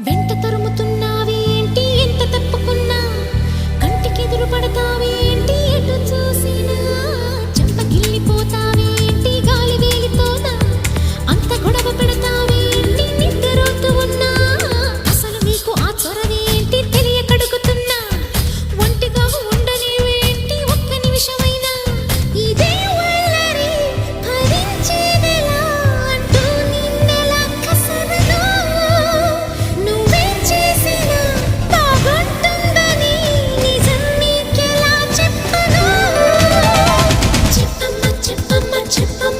వెంట తరుముతున్న 只怕。